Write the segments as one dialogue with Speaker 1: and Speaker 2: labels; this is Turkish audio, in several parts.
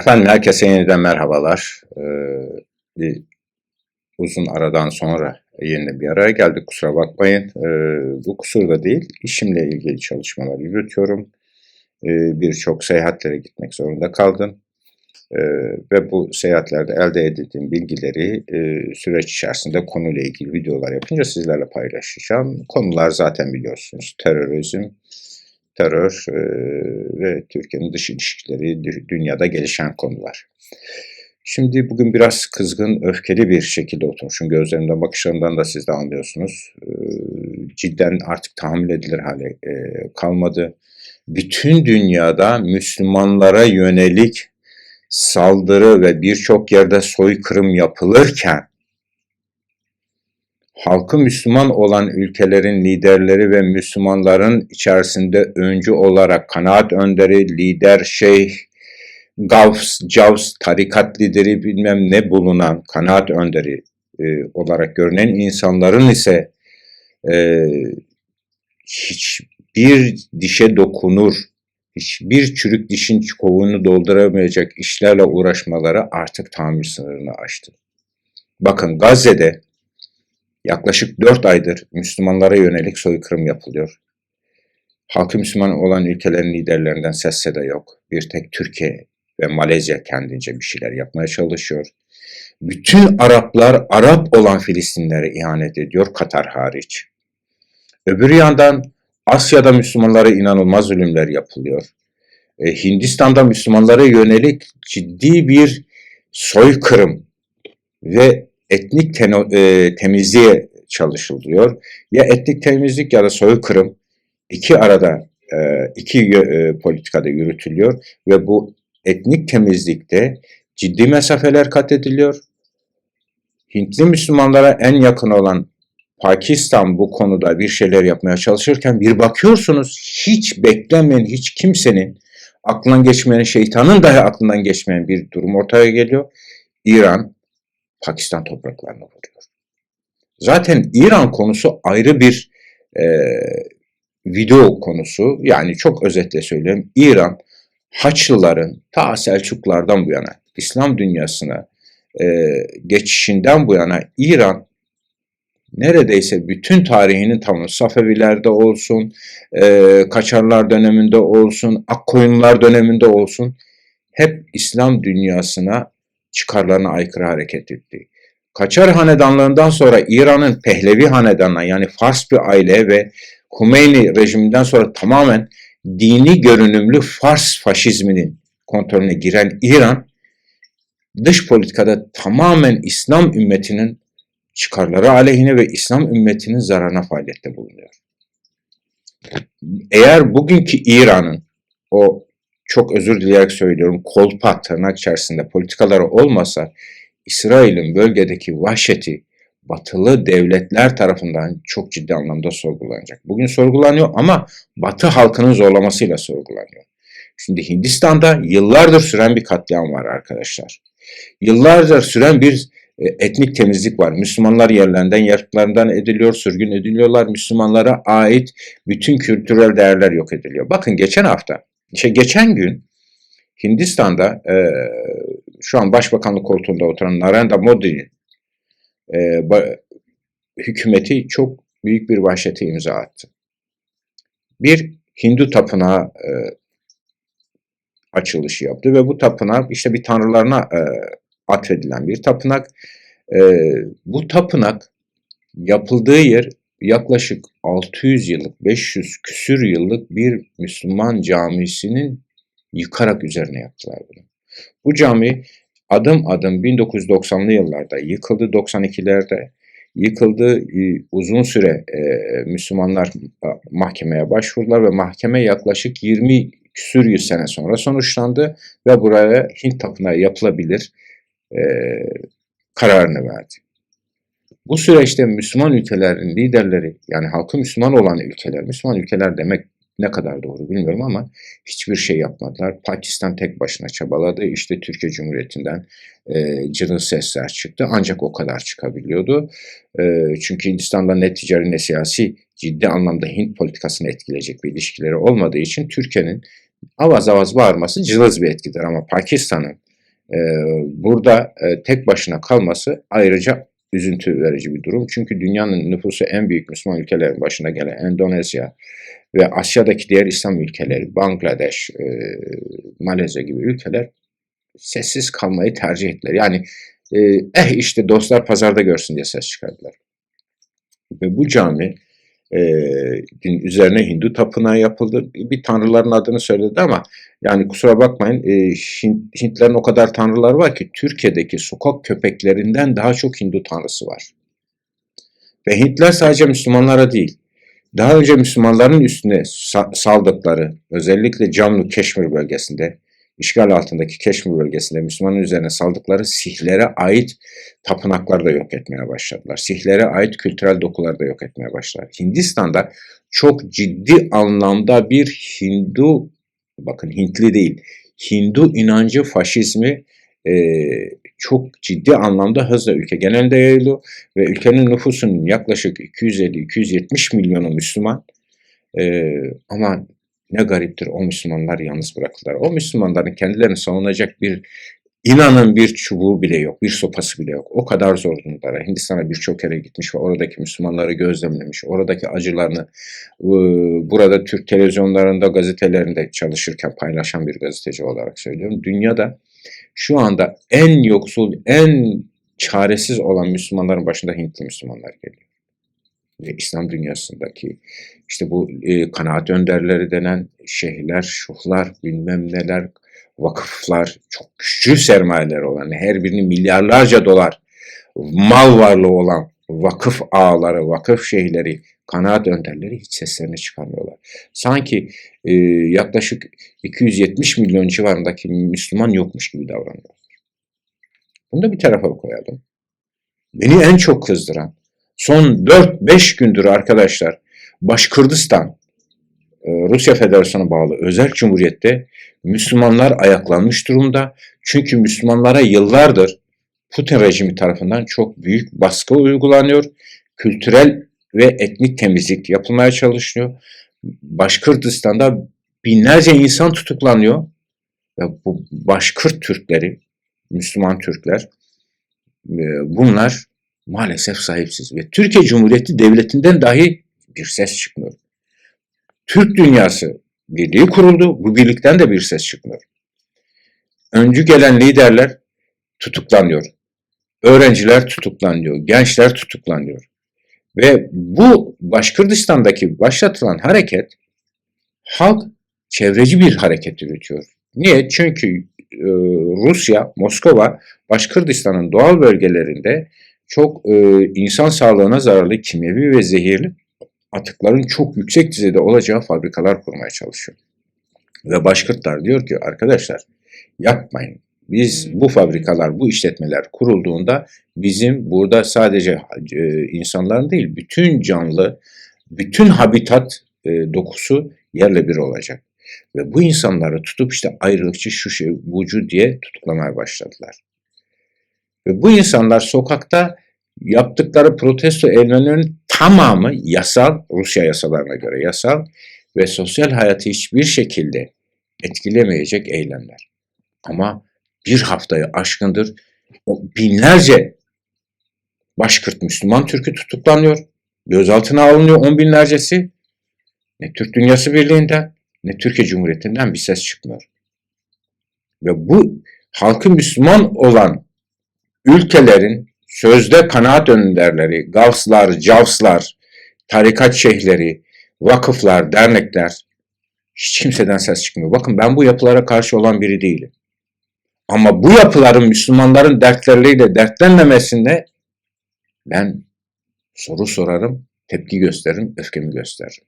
Speaker 1: Efendim herkese yeniden merhabalar. Ee, bir uzun aradan sonra yeni bir araya geldik kusura bakmayın. Ee, bu kusur da değil, işimle ilgili çalışmalar yürütüyorum. Ee, Birçok seyahatlere gitmek zorunda kaldım. Ee, ve bu seyahatlerde elde edildiğim bilgileri e, süreç içerisinde konuyla ilgili videolar yapınca sizlerle paylaşacağım. Konular zaten biliyorsunuz terörizm, terör e, ve Türkiye'nin dış ilişkileri, dü- dünyada gelişen konular. Şimdi bugün biraz kızgın, öfkeli bir şekilde oturmuşum. Gözlerimden, bakışlarımdan da siz de anlıyorsunuz. E, cidden artık tahammül edilir hale e, kalmadı. Bütün dünyada Müslümanlara yönelik saldırı ve birçok yerde soykırım yapılırken halkı Müslüman olan ülkelerin liderleri ve Müslümanların içerisinde öncü olarak kanaat önderi, lider, şeyh, gavs, cavs, tarikat lideri bilmem ne bulunan kanaat önderi e, olarak görünen insanların ise e, hiçbir dişe dokunur, hiçbir çürük dişin kovuğunu dolduramayacak işlerle uğraşmaları artık tahammül sınırını aştı. Bakın Gazze'de yaklaşık 4 aydır Müslümanlara yönelik soykırım yapılıyor. Halkı Müslüman olan ülkelerin liderlerinden ses seda yok. Bir tek Türkiye ve Malezya kendince bir şeyler yapmaya çalışıyor. Bütün Araplar Arap olan Filistinlere ihanet ediyor Katar hariç. Öbür yandan Asya'da Müslümanlara inanılmaz zulümler yapılıyor. E, Hindistan'da Müslümanlara yönelik ciddi bir soykırım ve etnik teno- e, temizliğe çalışılıyor. Ya etnik temizlik ya da soykırım iki arada e, iki e, politikada yürütülüyor ve bu etnik temizlikte ciddi mesafeler kat ediliyor. Hintli Müslümanlara en yakın olan Pakistan bu konuda bir şeyler yapmaya çalışırken bir bakıyorsunuz hiç beklenmeyen hiç kimsenin aklından geçmeyen şeytanın dahi aklından geçmeyen bir durum ortaya geliyor. İran Pakistan topraklarına vuruyor. Zaten İran konusu ayrı bir e, video konusu. Yani çok özetle söyleyeyim. İran Haçlıların ta Selçuklardan bu yana İslam dünyasına e, geçişinden bu yana İran neredeyse bütün tarihinin tamamı Safevilerde olsun, e, Kaçarlar döneminde olsun, Akkoyunlular döneminde olsun hep İslam dünyasına çıkarlarına aykırı hareket etti. Kaçar hanedanlığından sonra İran'ın Pehlevi hanedanına yani Fars bir aile ve Humeyni rejiminden sonra tamamen dini görünümlü Fars faşizminin kontrolüne giren İran dış politikada tamamen İslam ümmetinin çıkarları aleyhine ve İslam ümmetinin zararına faaliyette bulunuyor. Eğer bugünkü İran'ın o çok özür dileyerek söylüyorum kolpa tırnak içerisinde politikaları olmasa İsrail'in bölgedeki vahşeti batılı devletler tarafından çok ciddi anlamda sorgulanacak. Bugün sorgulanıyor ama batı halkının zorlamasıyla sorgulanıyor. Şimdi Hindistan'da yıllardır süren bir katliam var arkadaşlar. Yıllardır süren bir e, etnik temizlik var. Müslümanlar yerlerinden, yurtlarından ediliyor, sürgün ediliyorlar. Müslümanlara ait bütün kültürel değerler yok ediliyor. Bakın geçen hafta, şey geçen gün Hindistan'da e, şu an başbakanlık koltuğunda oturan Narendra Modi'nin e, hükümeti çok büyük bir vahşete imza attı. Bir Hindu tapınağı e, açılışı yaptı ve bu tapınak işte bir tanrılarına e, atfedilen bir tapınak. E, bu tapınak yapıldığı yer yaklaşık 600 yıllık, 500 küsür yıllık bir Müslüman camisinin yıkarak üzerine yaptılar bunu. Bu cami adım adım 1990'lı yıllarda yıkıldı, 92'lerde yıkıldı. E, Uzun süre e, Müslümanlar mahkemeye başvurdular ve mahkeme yaklaşık 20 küsür yüz sene sonra sonuçlandı ve buraya Hint tapınağı yapılabilir e, kararını verdi. Bu süreçte Müslüman ülkelerin liderleri yani halkı Müslüman olan ülkeler, Müslüman ülkeler demek ne kadar doğru bilmiyorum ama hiçbir şey yapmadılar. Pakistan tek başına çabaladı. İşte Türkiye Cumhuriyeti'nden e, cırıl sesler çıktı. Ancak o kadar çıkabiliyordu. E, çünkü Hindistan'da ne ticari ne siyasi ciddi anlamda Hint politikasını etkileyecek bir ilişkileri olmadığı için Türkiye'nin avaz avaz bağırması cılız bir etkidir. Ama Pakistan'ın e, burada e, tek başına kalması ayrıca üzüntü verici bir durum. Çünkü dünyanın nüfusu en büyük Müslüman ülkelerin başına gelen Endonezya ve Asya'daki diğer İslam ülkeleri, Bangladeş, e, Malezya gibi ülkeler sessiz kalmayı tercih ettiler. Yani e, eh işte dostlar pazarda görsün diye ses çıkardılar. Ve bu cami e, üzerine Hindu tapınağı yapıldı. Bir tanrıların adını söyledi ama yani kusura bakmayın e, Hint, Hintlerin o kadar tanrılar var ki Türkiye'deki sokak köpeklerinden daha çok Hindu tanrısı var. Ve Hintler sadece Müslümanlara değil, daha önce Müslümanların üstüne saldıkları özellikle Camlu Keşmir bölgesinde işgal altındaki Keşmir bölgesinde Müslümanın üzerine saldıkları Sihlere ait tapınakları da yok etmeye başladılar. Sihlere ait kültürel dokuları da yok etmeye başladılar. Hindistan'da çok ciddi anlamda bir Hindu, bakın Hintli değil, Hindu inancı faşizmi e, çok ciddi anlamda hızla ülke genelinde yayılıyor ve ülkenin nüfusunun yaklaşık 250-270 milyonu Müslüman e, ama ne gariptir o Müslümanlar yalnız bırakıldılar. O Müslümanların kendilerini savunacak bir inanın bir çubuğu bile yok, bir sopası bile yok. O kadar zor durumlara. Hindistan'a birçok kere gitmiş ve oradaki Müslümanları gözlemlemiş. Oradaki acılarını burada Türk televizyonlarında, gazetelerinde çalışırken paylaşan bir gazeteci olarak söylüyorum. Dünyada şu anda en yoksul, en çaresiz olan Müslümanların başında Hintli Müslümanlar geliyor ve İslam dünyasındaki işte bu e, kanaat önderleri denen şeyhler, şuhlar, bilmem neler, vakıflar, çok güçlü sermayeler olan, her birini milyarlarca dolar mal varlığı olan vakıf ağaları, vakıf şeyhleri, kanaat önderleri hiç seslerini çıkarmıyorlar. Sanki e, yaklaşık 270 milyon civarındaki Müslüman yokmuş gibi davranıyorlar. Bunu da bir tarafa koyalım. Beni en çok kızdıran son 4-5 gündür arkadaşlar Başkırdistan e, Rusya Federasyonu bağlı özel cumhuriyette Müslümanlar ayaklanmış durumda. Çünkü Müslümanlara yıllardır Putin rejimi tarafından çok büyük baskı uygulanıyor. Kültürel ve etnik temizlik yapılmaya çalışıyor. Başkırdistan'da binlerce insan tutuklanıyor. Ve bu Başkırt Türkleri, Müslüman Türkler e, bunlar maalesef sahipsiz. Ve Türkiye Cumhuriyeti Devleti'nden dahi bir ses çıkmıyor. Türk dünyası birliği kuruldu. Bu birlikten de bir ses çıkmıyor. Öncü gelen liderler tutuklanıyor. Öğrenciler tutuklanıyor. Gençler tutuklanıyor. Ve bu Başkırdistan'daki başlatılan hareket halk çevreci bir hareket yürütüyor. Niye? Çünkü e, Rusya, Moskova, Başkırdistan'ın doğal bölgelerinde çok e, insan sağlığına zararlı kimyevi ve zehirli atıkların çok yüksek düzeyde olacağı fabrikalar kurmaya çalışıyor. Ve Başkırtlar diyor ki arkadaşlar yapmayın. Biz bu fabrikalar, bu işletmeler kurulduğunda bizim burada sadece e, insanların değil bütün canlı, bütün habitat e, dokusu yerle bir olacak. Ve bu insanları tutup işte ayrılıkçı şu şey bucu diye tutuklamaya başladılar. Ve bu insanlar sokakta yaptıkları protesto eylemlerinin tamamı yasal, Rusya yasalarına göre yasal ve sosyal hayatı hiçbir şekilde etkilemeyecek eylemler. Ama bir haftayı aşkındır o binlerce Başkırt Müslüman Türk'ü tutuklanıyor. Gözaltına alınıyor on binlercesi. Ne Türk Dünyası Birliği'nden ne Türkiye Cumhuriyeti'nden bir ses çıkmıyor. Ve bu halkı Müslüman olan ülkelerin sözde kanaat önderleri, gavslar, cavslar, tarikat şeyhleri, vakıflar, dernekler hiç kimseden ses çıkmıyor. Bakın ben bu yapılara karşı olan biri değilim. Ama bu yapıların Müslümanların dertleriyle dertlenmemesinde ben soru sorarım, tepki gösteririm, öfkemi gösteririm.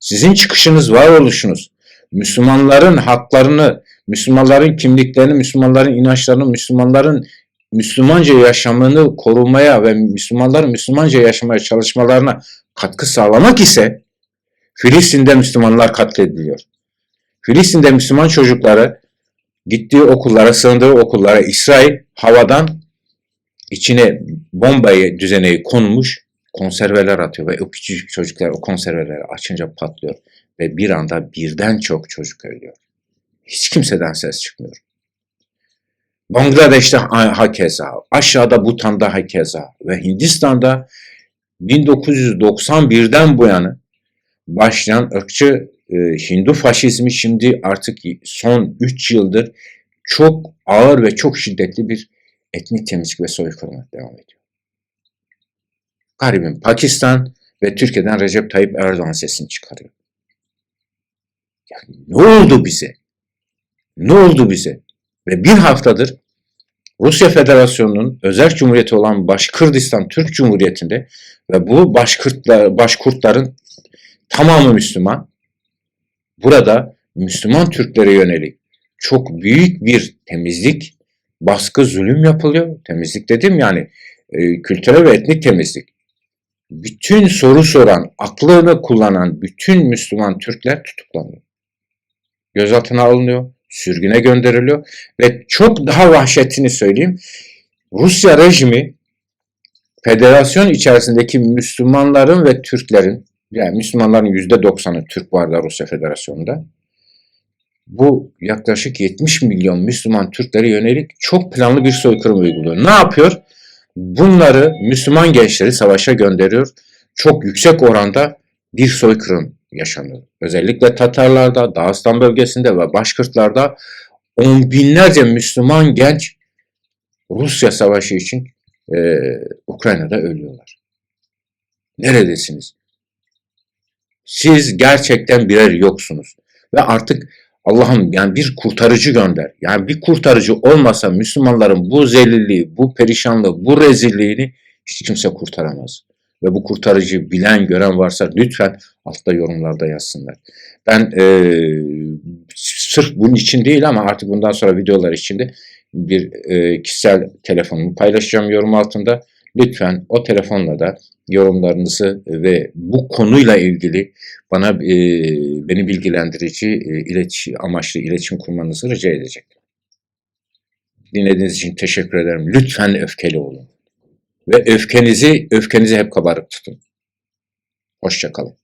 Speaker 1: Sizin çıkışınız, varoluşunuz, Müslümanların haklarını, Müslümanların kimliklerini, Müslümanların inançlarını, Müslümanların Müslümanca yaşamını korumaya ve Müslümanların Müslümanca yaşamaya çalışmalarına katkı sağlamak ise Filistin'de Müslümanlar katlediliyor. Filistin'de Müslüman çocukları gittiği okullara, sığındığı okullara İsrail havadan içine bombayı düzeneyi konmuş konserveler atıyor ve o küçük çocuklar o konserveleri açınca patlıyor ve bir anda birden çok çocuk ölüyor. Hiç kimseden ses çıkmıyor. Bangladeş'te ha- hakeza, aşağıda Butan'da hakeza ve Hindistan'da 1991'den bu yana başlayan ırkçı e, Hindu faşizmi şimdi artık son 3 yıldır çok ağır ve çok şiddetli bir etnik temizlik ve soykırıma devam ediyor. Garibim Pakistan ve Türkiye'den Recep Tayyip Erdoğan sesini çıkarıyor. Ya ne oldu bize? Ne oldu bize? Ve bir haftadır Rusya Federasyonu'nun özel cumhuriyeti olan Başkırdistan Türk Cumhuriyeti'nde ve bu Başkırtlar, Başkurtların tamamı Müslüman. Burada Müslüman Türklere yönelik çok büyük bir temizlik, baskı, zulüm yapılıyor. Temizlik dedim yani e, kültürel ve etnik temizlik. Bütün soru soran, aklını kullanan bütün Müslüman Türkler tutuklanıyor. Gözaltına alınıyor, sürgüne gönderiliyor ve çok daha vahşetini söyleyeyim. Rusya rejimi federasyon içerisindeki Müslümanların ve Türklerin yani Müslümanların yüzde doksanı Türk var da Rusya Federasyonu'nda. Bu yaklaşık 70 milyon Müslüman Türklere yönelik çok planlı bir soykırım uyguluyor. Ne yapıyor? Bunları Müslüman gençleri savaşa gönderiyor. Çok yüksek oranda bir soykırım yaşanıyor. Özellikle Tatarlarda, Dağıstan bölgesinde ve Başkırtlarda on binlerce Müslüman genç Rusya savaşı için e, Ukrayna'da ölüyorlar. Neredesiniz? Siz gerçekten birer yoksunuz. Ve artık Allah'ım yani bir kurtarıcı gönder. Yani bir kurtarıcı olmasa Müslümanların bu zelilliği, bu perişanlığı, bu rezilliğini hiç kimse kurtaramaz. Ve bu kurtarıcıyı bilen, gören varsa lütfen altta yorumlarda yazsınlar. Ben e, sırf bunun için değil ama artık bundan sonra videolar içinde bir e, kişisel telefonumu paylaşacağım yorum altında. Lütfen o telefonla da yorumlarınızı ve bu konuyla ilgili bana e, beni bilgilendirici e, iletişim amaçlı iletişim kurmanızı rica edecektim. Dinlediğiniz için teşekkür ederim. Lütfen öfkeli olun. Ve öfkenizi öfkenizi hep kabarık tutun. Hoşçakalın.